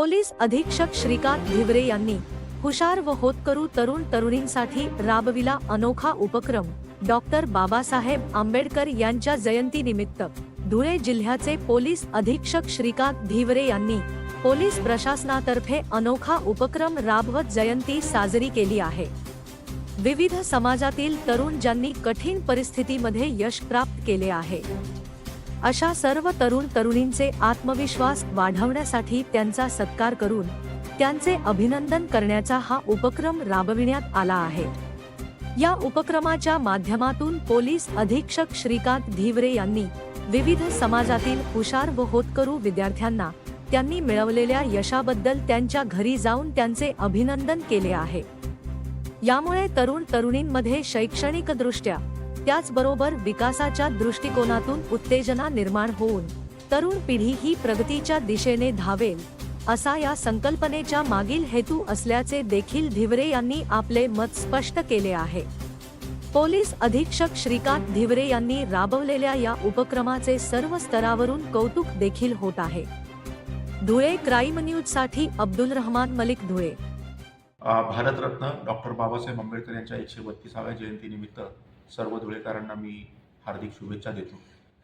Police अधीक्षक श्रीकांत धिवरे यांनी हुशार व होतकरू तरुण तरुणींसाठी राबविला अनोखा उपक्रम. डॉक्टर बाबासाहेब आंबेडकर यांच्या जयंतीनिमित्त धुळे जिल्ह्याचे पोलीस अधीक्षक श्रीकांत धिवरे यांनी पोलीस प्रशासनातर्फे अनोखा उपक्रम राबवत जयंती साजरी केली आहे. विविध समाजातील तरुण ज्यांनी कठीण परिस्थितीमध्ये यश प्राप्त केले आहे. अशा सर्व तरुण तरुणींचे आत्मविश्वास वाढवण्यासाठी त्यांचा सत्कार करून त्यांचे अभिनंदन करण्याचा हा उपक्रम राबविण्यात आला आहे. या उपक्रमाच्या माध्यमातून पोलीस अधीक्षक श्रीकांत धिवरे यांनी विविध समाजातील हुशार व होतकरू विद्यार्थ्यांना त्यांनी मिळवलेल्या यशाबद्दल त्यांच्या घरी जाऊन त्यांचे अभिनंदन केले आहे. यामुळे तरुण तरुणींमध्ये शैक्षणिकदृष्ट्या त्याचबरोबर विकासाच्या दृष्टिकोनातून उत्तेजना निर्माण होऊन तरुण पिढी ही प्रगतीच्या दिशेने धावेल असा या संकल्पनेच्या मागील हेतू असल्याचे देखील धिवरे यांनी आपले मत स्पष्ट केले आहे. पोलीस अधीक्षक श्रीकांत धिवरे यांनी राबवलेल्या या उपक्रमाचे सर्व स्तरावरून कौतुक देखील होत आहे. धुळे क्राईम न्यूजसाठी अब्दुल रहमान मलिक धुळे. भारतरत्न डॉक्टर बाबासाहेब आंबेडकर यांच्या एकशे बत्तीसाव्या जयंतीनिमित्त सर्व धुळेकरांना मी हार्दिक शुभेच्छा देतो.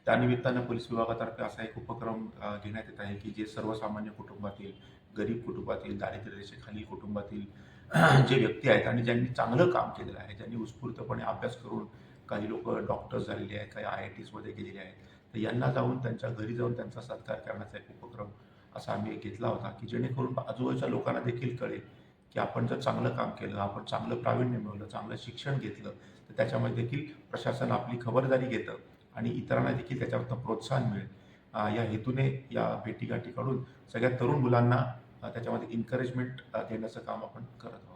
त्यानिमित्तानं पोलीस विभागातर्फे असा एक उपक्रम घेण्यात येत आहे की जे सर्वसामान्य कुटुंबातील गरीब कुटुंबातील दारिद्र्य रेषेखालील कुटुंबातील जे व्यक्ती आहेत आणि ज्यांनी चांगलं काम केलेलं आहे ज्यांनी उत्स्फूर्तपणे अभ्यास करून काही लोक डॉक्टर्स झालेले आहेत काही आय आय टीजमध्ये गेलेले आहेत तर यांना जाऊन त्यांच्या घरी जाऊन त्यांचा सत्कार करण्याचा एक उपक्रम असा आम्ही घेतला होता की जेणेकरून आजूबाजूच्या लोकांना देखील कळेल की आपण जर चांगलं काम केलं आपण चांगलं प्रावीण्य मिळवलं चांगलं शिक्षण घेतलं तर त्याच्यामध्ये देखील प्रशासन आपली खबरदारी घेतं आणि इतरांना देखील त्याच्यावरनं प्रोत्साहन मिळेल. या हेतूने या भेटीगाठी काढून सगळ्या तरुण मुलांना त्याच्यामध्ये इन्करेजमेंट देण्याचं काम आपण करत आहोत.